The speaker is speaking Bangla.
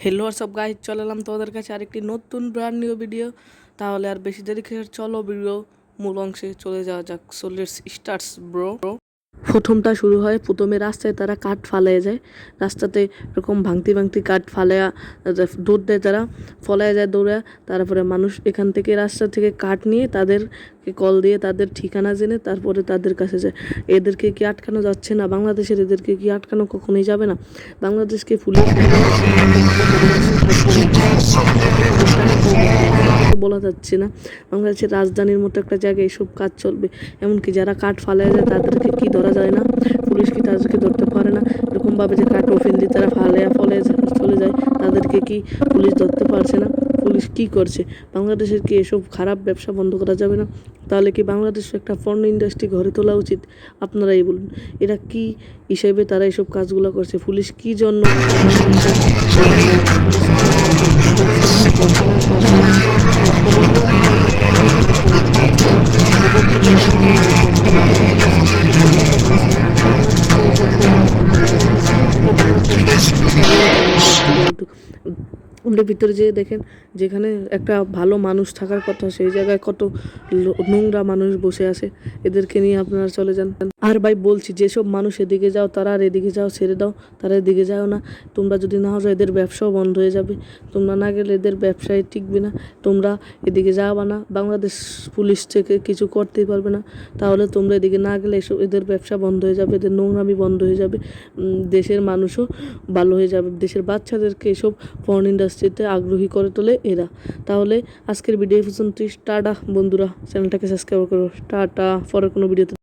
হ্যালো আর সব গাইজ চলে এলাম তোমাদের কাছে আরেকটি নতুন ব্র্যান্ড নিউ ভিডিও তাহলে আর বেশি দেরি খেয়ে চলো ভিডিও মূল অংশে চলে যাওয়া যাক। সোলেস স্টার্স ব্রো প্রথমটা শুরু হয়, প্রথমে রাস্তায় তারা কাঠ ফালাইয়া যায়। রাস্তাতে এরকম ভাঙতি ভাঙতি কাঠ ফালাইয়া দৌড় দেয় তারা ফলাইয়া যায় দৌড়ে। তারপরে মানুষ এখান থেকে রাস্তা থেকে কাঠ নিয়ে তাদেরকে কল দিয়ে তাদের ঠিকানা জেনে তারপরে তাদের কাছে যায়। এদেরকে কি আটকানো যাচ্ছে না? বাংলাদেশের এদেরকে কি আটকানো কখনোই যাবে না? বাংলাদেশকে পুলিশ বলা যাচ্ছে না। বাংলাদেশের রাজধানীর মতো একটা জায়গায় এসব কাজ চলবে। এমনকি যারা কাঠ ফালায় যায়, তাদেরকে কি ধরা যায় না? পুলিশ কি তাদেরকে ধরতে পারে না? এরকমভাবে যে কাঠ ওফেন দিয়ে তারা ফালাইয়া ফলে চলে যায়, তাদেরকে কি পুলিশ ধরতে পারছে না? পুলিশ কি করছে? বাংলাদেশের কি এসব খারাপ ব্যবসা বন্ধ করা যাবে না? তাহলে কি বাংলাদেশে একটা পর্ন ইন্ডাস্ট্রি গড়ে তোলা উচিত? আপনারাই বলুন। এরা কি হিসেবে তারা এসব কাজগুলো করছে? পুলিশ কি জন্য ওদের ভিতরে যেয়ে দেখেন, যেখানে একটা ভালো মানুষ থাকার কথা, সেই জায়গায় কত নোংরা মানুষ বসে আছে। এদেরকে নিয়ে আপনারা চলে যান। আর ভাই বলছি, যেসব মানুষ এদিকে যাও, তারা আর এদিকে যাও, ছেড়ে দাও, তারা এদিকে যাও না। তোমরা যদি না যাও, এদের ব্যবসাও বন্ধ হয়ে যাবে। তোমরা না গেলে এদের ব্যবসায় টিকবে না। তোমরা এদিকে যাবা না। বাংলাদেশ পুলিশ থেকে কিছু করতেই পারবে না। তাহলে তোমরা এদিকে না গেলে এসব এদের ব্যবসা বন্ধ হয়ে যাবে, এদের নোংরামি বন্ধ হয়ে যাবে। দেশের মানুষও ভালো হয়ে যাবে। দেশের বাচ্চাদেরকে এসব পর্ন ইন্ডাস্ট্রিতে আগ্রহী করে তোলে এরা। তাহলে আজকের ভিডিও পর্যন্ত টাটা বন্ধুরা। চ্যানেলটাকে সাবস্ক্রাইব করো। টাটা। পরের কোনো ভিডিওতে